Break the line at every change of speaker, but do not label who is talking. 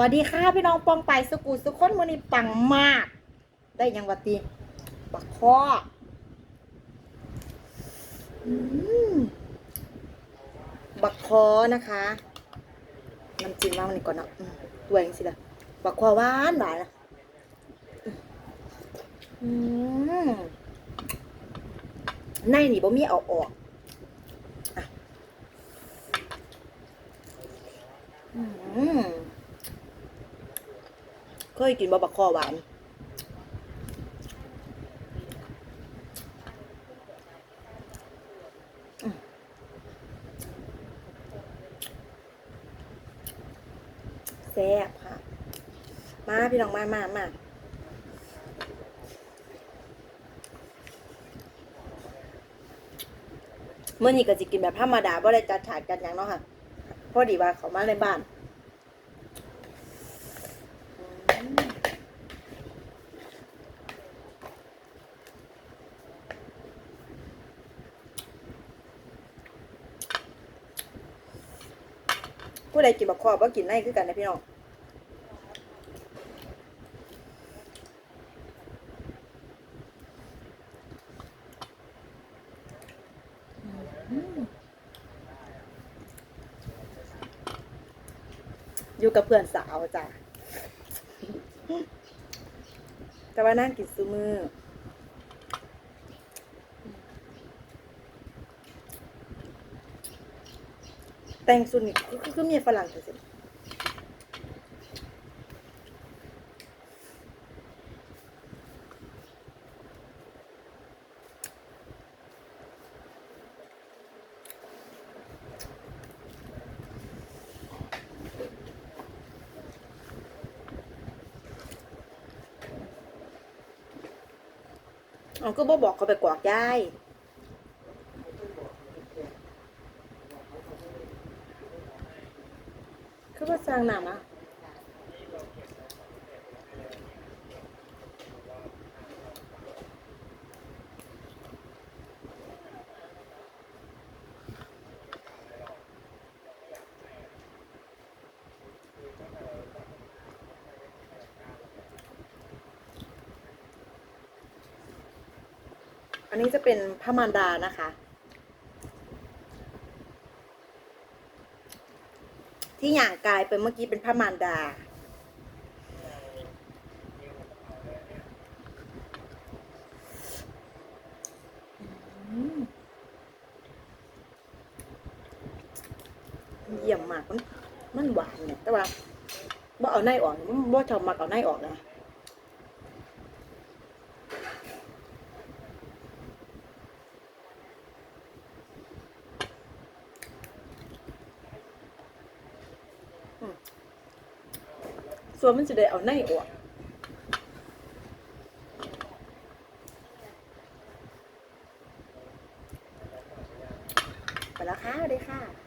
วัสดีค่ะพี่น้องปองไปสุกูสุคนมือนี้ปังมาก ได้ยังวัตีบักคอบักคอนะคะน้ำจิ้มว่ามันนี่ก่อนเนาะตัวเองสิละบักคอหวานหวานนะในนี่บ่มีเอาออกอะอืม เคยกินบะบักคอหวาน แซ่บค่ะ มาพี่น้องมามามาเมื่อนี้ก็จะกินแบบธรรมดาบ่ได้จัดฉากจัดหยังเนาะค่ะ พอดีว่าเขามาในบ้าน ผู้ใดกินบักคอบ่กินได้คือกันนะพี่น้องอยู่กับเพื่อนสาวจ้ะแต่ว่านั่งกินซูมือ แต่งสุดนี่คือคือเมียฝรั่งแต่สิอ๋อก็บ่บอกเขาไปกวากยาย คือว่าสร้างหนามาอันนี้จะเป็นพระมารดานะคะ ที่อย่างกายไปเมื่อกี้เป็นพระมารดา เยี่ยมมากมันมันหวานเนี่ยแต่ว่าบ่เอาในออกมันบ่ชอบมักเอาในออกนะ ส่วนมันจะได้เอาในออกไปแล้วค่ะสวัสดีค่ะ